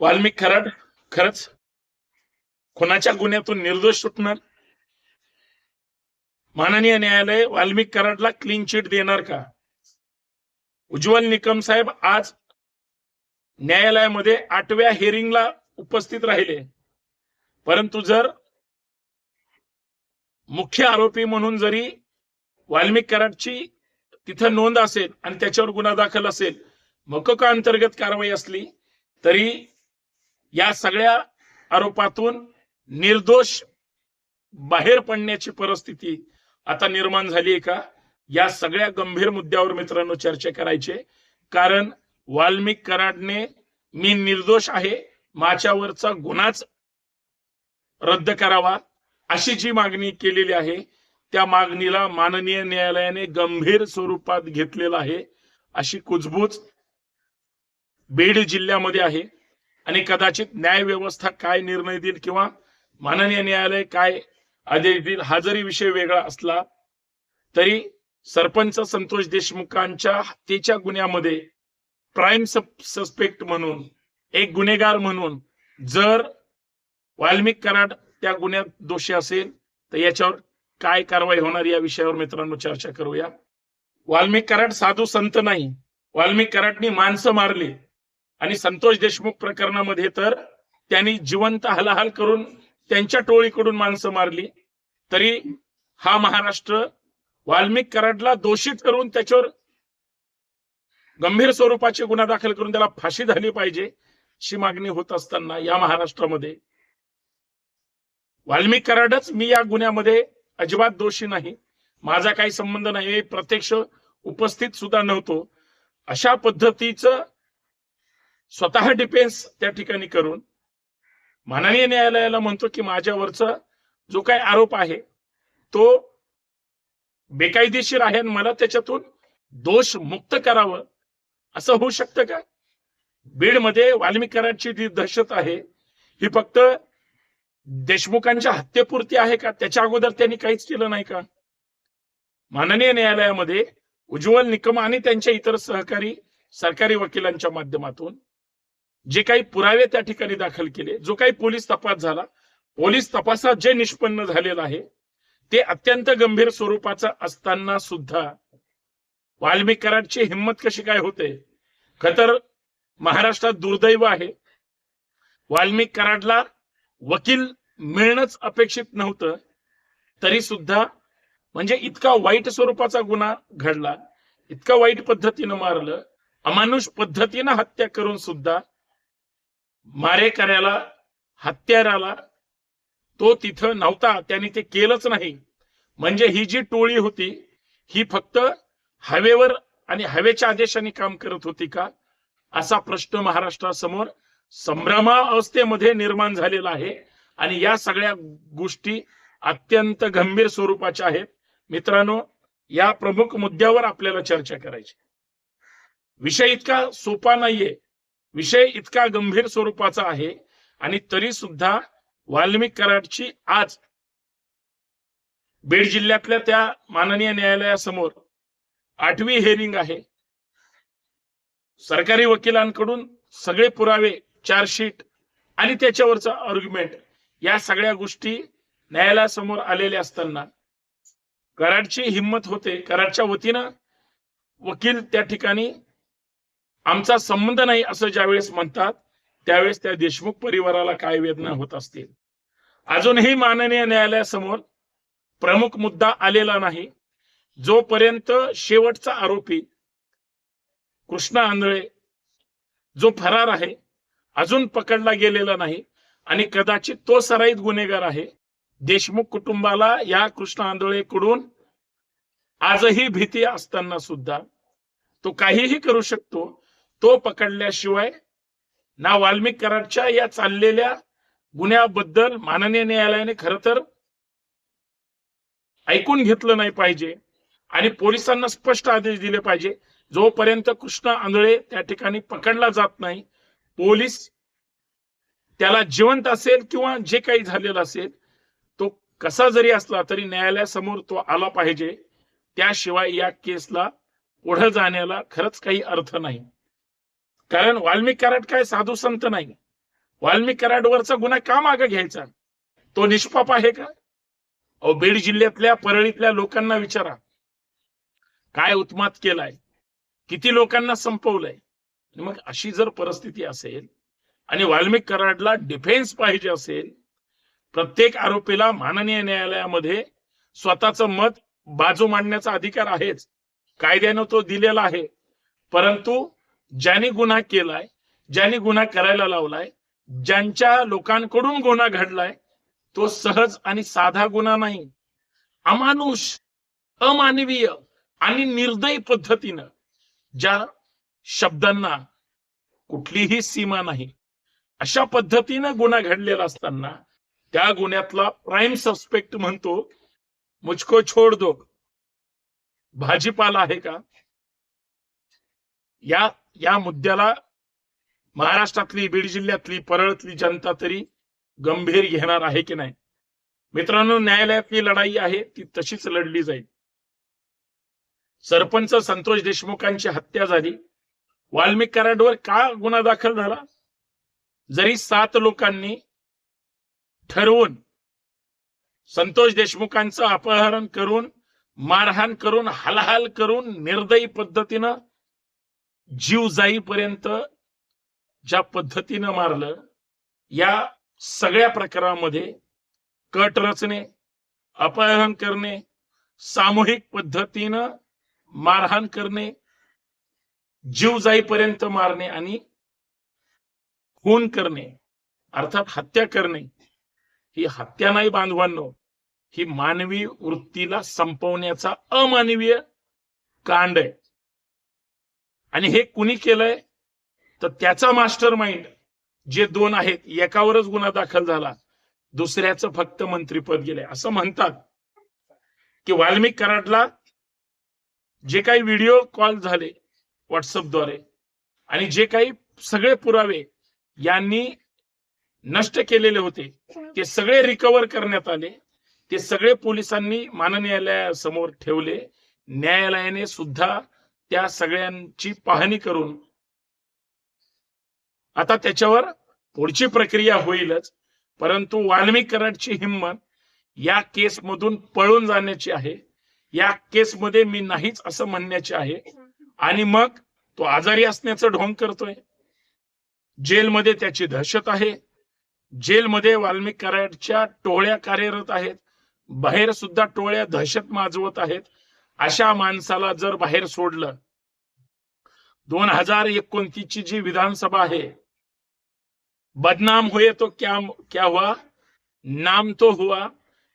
वाल्मिक खराड खरंच? खुनाच्या गुन्ह्यातून निर्दोष सुटणार? माननीय न्यायालय वाल्मिक कराडला क्लीन चिट देणार का? उज्ज्वल निकम साहेब आज न्यायालयामध्ये आठव्या हेरिंगला उपस्थित राहिले. परंतु जर मुख्य आरोपी म्हणून जरी वाल्मिक कराडची तिथं नोंद असेल आणि त्याच्यावर गुन्हा दाखल असेल मकोका अंतर्गत कारवाई असली तरी या सगळ्या आरोपातून निर्दोष बाहेर पडण्याची परिस्थिती आता निर्माण झाली आहे का? या सगळ्या गंभीर मुद्द्यावर मित्रांनो चर्चा करायचे कारण वाल्मिक कराडने मी निर्दोष आहे माझ्यावरचा गुन्हाच रद्द करावा अशी जी मागणी केलेली आहे त्या मागणीला माननीय न्यायालयाने गंभीर स्वरूपात घेतलेलं आहे अशी कुजबूज बीड जिल्ह्यामध्ये आहे. आणि कदाचित न्याय व्यवस्था काय निर्णय देईल किंवा माननीय न्यायालय काय आदेश देईल हा जरी विषय वेगळा असला तरी सरपंच संतोष देशमुखांच्या हत्येच्या गुन्ह्यामध्ये प्राईम सस्पेक्ट म्हणून एक गुन्हेगार म्हणून जर वाल्मिक कराड त्या गुन्ह्यात दोषी असेल तर याच्यावर काय कारवाई होणार या विषयावर मित्रांनो चर्चा करूया. वाल्मिक कराड साधू संत नाही. वाल्मिक कराडनी माणसं मारली. आणि संतोष देशमुख प्रकरणामध्ये तर त्यांनी जिवंत हलाहल करून त्यांच्या टोळीकडून माणसं मारली. तरी हा महाराष्ट्र वाल्मिक कराडला दोषित करून त्याच्यावर गंभीर स्वरूपाचे गुन्हा दाखल करून त्याला फाशी झाली पाहिजे अशी मागणी होत असताना या महाराष्ट्रामध्ये वाल्मिक कराडच मी या गुन्ह्यामध्ये अजिबात दोषी नाही. माझा काही संबंध नाही प्रत्यक्ष उपस्थित सुद्धा नव्हतो. अशा पद्धतीचं स्वतः डिफेन्स त्या ठिकाणी करून माननीय न्यायालयाला म्हणतो की माझ्यावरचा जो काही आरोप आहे तो बेकायदेशीर आहे आणि मला त्याच्यातून दोष मुक्त करावं. असं होऊ शकतं का? बीडमध्ये वाल्मिक जी दहशत आहे ही फक्त देशमुखांच्या हत्येपुरती आहे का? त्याच्या अगोदर त्यांनी काहीच केलं नाही का? माननीय न्यायालयामध्ये उज्ज्वल निकम आणि त्यांच्या इतर सहकारी सरकारी वकिलांच्या माध्यमातून जे काही पुरावे त्या ठिकाणी दाखल केले जो काही पोलीस तपास झाला पोलीस तपासात जे निष्पन्न झालेलं आहे ते अत्यंत गंभीर स्वरूपाचं असताना सुद्धा वाल्मिक हिंमत कशी काय होते? खतर महाराष्ट्रात दुर्दैव आहे. वाल्मिक कराडला वकील मिळणंच अपेक्षित नव्हतं. तरी सुद्धा म्हणजे इतका वाईट स्वरूपाचा गुन्हा घडला इतका वाईट पद्धतीनं मारलं अमानुष पद्धतीनं हत्या करून सुद्धा मारेकऱ्याला हत्याराला तो तिथं नव्हता त्यांनी ते केलंच नाही. म्हणजे ही जी टोळी होती ही फक्त हवेवर आणि हवेच्या आदेशाने काम करत होती का? असा प्रश्न महाराष्ट्रासमोर संभ्रमा अवस्थेमध्ये निर्माण झालेला आहे. आणि या सगळ्या गोष्टी अत्यंत गंभीर स्वरूपाच्या आहेत. मित्रांनो या प्रमुख मुद्द्यावर आपल्याला चर्चा करायची विषय इतका सोपा नाहीये. विषय इतका गंभीर स्वरूपाचा आहे आणि तरी सुद्धा वाल्मिक कराडची आज बीड जिल्ह्यातल्या त्या माननीय न्यायालयासमोर आठवी हेरिंग आहे. सरकारी वकिलांकडून सगळे पुरावे चार्जशीट आणि त्याच्यावरचा आर्ग्युमेंट या सगळ्या गोष्टी न्यायालयासमोर आलेल्या असताना कराडची हिंमत होते. कराडच्या वतीनं वकील त्या ठिकाणी आमचा संबंध नाही असं ज्यावेळेस म्हणतात त्यावेळेस त्या देशमुख परिवाराला काय वेदना होत असतील? अजूनही माननीय न्यायालयासमोर प्रमुख मुद्दा आलेला नाही. जोपर्यंत शेवटचा आरोपी कृष्णा आंधळे जो फरार आहे अजून पकडला गेलेला नाही आणि कदाचित तो सराईत गुन्हेगार आहे देशमुख कुटुंबाला या कृष्ण आंधळेकडून आजही भीती असताना सुद्धा तो काहीही करू शकतो तो पकडल्याशिवाय ना वाल्मिक कराडच्या या चाललेल्या गुन्ह्याबद्दल माननीय न्यायालयाने खर तर ऐकून घेतलं नाही पाहिजे आणि पोलिसांना स्पष्ट आदेश दिले पाहिजे. जोपर्यंत कृष्ण आंधळे त्या ठिकाणी पकडला जात नाही पोलीस त्याला जिवंत असेल किंवा जे काही झालेलं असेल तो कसा जरी असला तरी न्यायालयासमोर तो आला पाहिजे. त्याशिवाय या केसला पुढे जाण्याला खरंच काही अर्थ नाही. कारण वाल्मिक कराड काय साधू संत नाही. वाल्मिक कराडवरचा गुन्हा का मागे घ्यायचा? तो निष्पाप आहे का? अहो बीड जिल्ह्यातल्या परळीतल्या लोकांना विचारा. काय उत्मात केलाय? किती लोकांना संपवलंय? आणि मग अशी जर परिस्थिती असेल आणि वाल्मिक कराडला डिफेन्स पाहिजे असेल प्रत्येक आरोपीला माननीय न्यायालयामध्ये स्वतःचं मत बाजू मांडण्याचा अधिकार आहेच. कायद्यानं तो दिलेला आहे. परंतु ज्यांनी गुन्हा केलाय ज्याने गुन्हा करायला लावलाय ज्यांच्या लोकांकडून गुन्हा घडलाय तो सहज आणि साधा गुन्हा नाही. अमानुष अमानवीय आणि निर्दयी पद्धतीनं ज्या शब्दांना कुठलीही सीमा नाही अशा पद्धतीनं गुन्हा घडलेला असताना त्या गुन्ह्यातला प्राईम सस्पेक्ट म्हणतो मुझको छोड दो. भाजीपाला आहे का? या या मुद्द्याला महाराष्ट्रातली बीड जिल्ह्यातली परळतली जनता तरी गंभीर घेणार आहे की नाही? मित्रांनो न्यायालयातली लढाई आहे ती तशीच लढली जाईल. सरपंच संतोष देशमुखांची हत्या झाली. वाल्मिक कराडवर का गुन्हा दाखल झाला? जरी सात लोकांनी ठरवून संतोष देशमुखांचं अपहरण करून मारहाण करून हालहाल करून निर्दयी पद्धतीनं जीव जाईपर्यंत ज्या पद्धतीनं मारलं या सगळ्या प्रकारामध्ये कट रचणे अपहरण करणे सामूहिक पद्धतीनं मारहाण करणे जीव जाईपर्यंत मारणे आणि खून करणे अर्थात हत्या करणे ही हत्या नाही बांधवांनो ही मानवी वृत्तीला संपवण्याचा अमानवीय कांड आहे. आणि हे कुणी केलंय? तर त्याचा मास्टर माइंड जे दोन आहेत एकावरच गुन्हा दाखल झाला. दुसऱ्याचं फक्त मंत्रीपद गेलंय. असं म्हणतात की वाल्मिक कराडला जे काही व्हिडिओ कॉल झाले व्हॉट्सअपद्वारे आणि जे काही सगळे पुरावे यांनी नष्ट केलेले होते ते सगळे रिकवर करण्यात आले. ते सगळे पोलिसांनी मानन्यायालयासमोर ठेवले. न्यायालयाने सुद्धा त्या सगळ्यांची पाहणी करून आता त्याच्यावर पुढची प्रक्रिया होईलच परंतु वाल्मिक कराडची हिंमत या केसमधून पळून जाण्याची आहे. या केसमध्ये मी नाहीच असं म्हणण्याचे आहे. आणि मग तो आजारी असण्याचं ढोंग करतोय. जेलमध्ये त्याची दहशत आहे. जेलमध्ये वाल्मिक कराडच्या टोळ्या कार्यरत आहेत. बाहेर सुद्धा टोळ्या दहशत माजवत आहेत. अशा माणसाला जर बाहेर सोडलं दोन हजार एकोणतीस ची जी विधानसभा आहे बदनाम होय तो क्या क्या हुआ? नाम तो हुआ.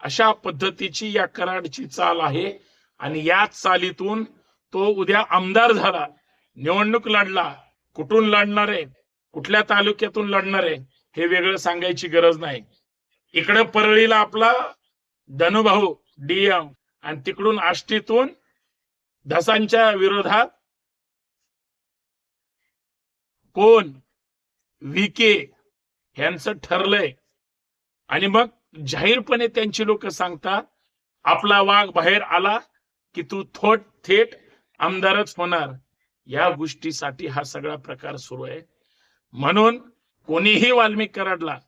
अशा पद्धतीची या कराडची चाल आहे आणि याच चालीतून तो उद्या आमदार झाला निवडणूक लढला. कुठून लढणार आहे? कुठल्या तालुक्यातून लढणार आहे? हे वेगळं सांगायची गरज नाही. इकडे परळीला आपला धनुभाऊ डीएम आणि तिकडून आष्टीतून धसांच्या विरोधात कोण विके यांचं ठरलंय. आणि मग जाहीरपणे त्यांची लोक सांगतात आपला वाघ बाहेर आला की तू थोट थेट आमदारच होणार. या गोष्टीसाठी हा सगळा प्रकार सुरू आहे. म्हणून कोणीही वाल्मिक कराडला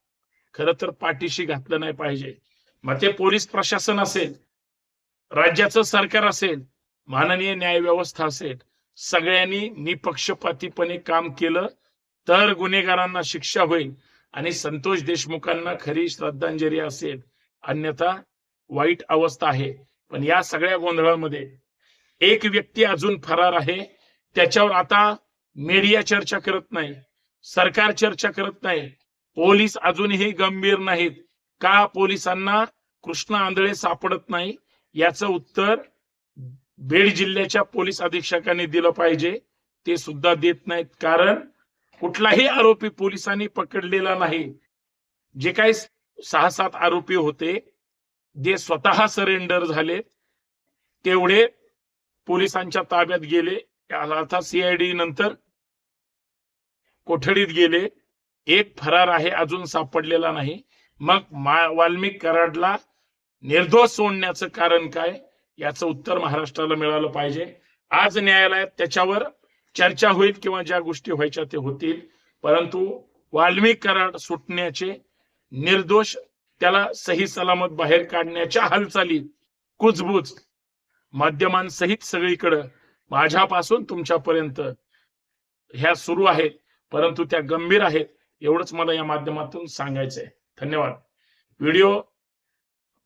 खर तर पाठीशी घातलं नाही पाहिजे. मग ते पोलीस प्रशासन असेल राज्याचं सरकार असेल माननीय न्याय व्यवस्था असेल सगळ्यांनी निपक्षपातीपणे काम केलं तर गुन्हेगारांना शिक्षा होईल आणि संतोष देशमुखांना खरी श्रद्धांजली असेल. अन्यथा वाईट अवस्था आहे. पण या सगळ्या गोंधळामध्ये एक व्यक्ती अजून फरार आहे. त्याच्यावर आता मीडिया चर्चा करत नाही सरकार चर्चा करत नाही. पोलीस अजूनही गंभीर नाहीत. का पोलिसांना कृष्ण आंधळे सापडत नाही? याचं उत्तर बीड जिल्ह्याच्या पोलीस अधीक्षकांनी दिलं पाहिजे. ते सुद्धा देत नाहीत कारण कुठलाही आरोपी पोलिसांनी पकडलेला नाही. जे काही सहा सात आरोपी होते जे स्वतः सरेंडर झाले तेवढे पोलिसांच्या ताब्यात गेले. अर्थात सीआयडी नंतर कोठडीत गेले. एक फरार आहे अजून सापडलेला नाही. मग मा- वाल्मिक कराडला निर्दोष सोडण्याचं कारण काय? याचं उत्तर महाराष्ट्राला मिळालं पाहिजे. आज न्यायालयात त्याच्यावर चर्चा होईल किंवा ज्या गोष्टी व्हायच्या ते होतील. परंतु वाल्मिक कराड सुटण्याचे निर्दोष त्याला सही सलामत बाहेर काढण्याच्या हालचाली कुजबूज माध्यमांसहित सगळीकडं माझ्यापासून तुमच्यापर्यंत ह्या सुरू आहेत परंतु त्या गंभीर आहेत एवढंच मला या माध्यमातून सांगायचंय. धन्यवाद. व्हिडिओ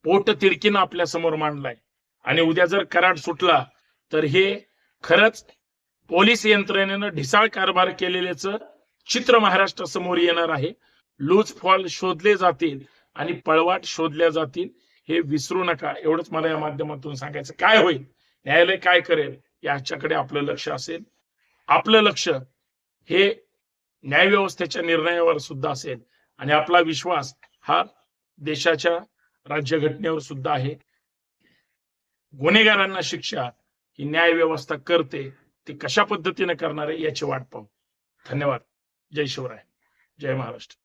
पोट तिडकीनं आपल्यासमोर मांडलाय. आणि उद्या जर कराड सुटला तर हे खरंच पोलीस यंत्रणेनं ढिसाळ कारभार केलेल्याच चित्र महाराष्ट्रासमोर येणार आहे. लूज फॉल शोधले जातील आणि पळवाट शोधल्या जातील हे विसरू नका. एवढंच मला या माध्यमातून सांगायचं. काय होईल? न्यायालय काय करेल? याच्याकडे आपलं लक्ष असेल. आपलं लक्ष हे न्यायव्यवस्थेच्या निर्णयावर सुद्धा असेल. आणि आपला विश्वास हा देशाच्या राज्यघटनेवर सुद्धा आहे. गुन्हेगारांना शिक्षा ही न्याय व्यवस्था करते ती कशा पद्धतीने करणार आहे याची वाट पाहू. धन्यवाद. जय शिवराय. जय महाराष्ट्र.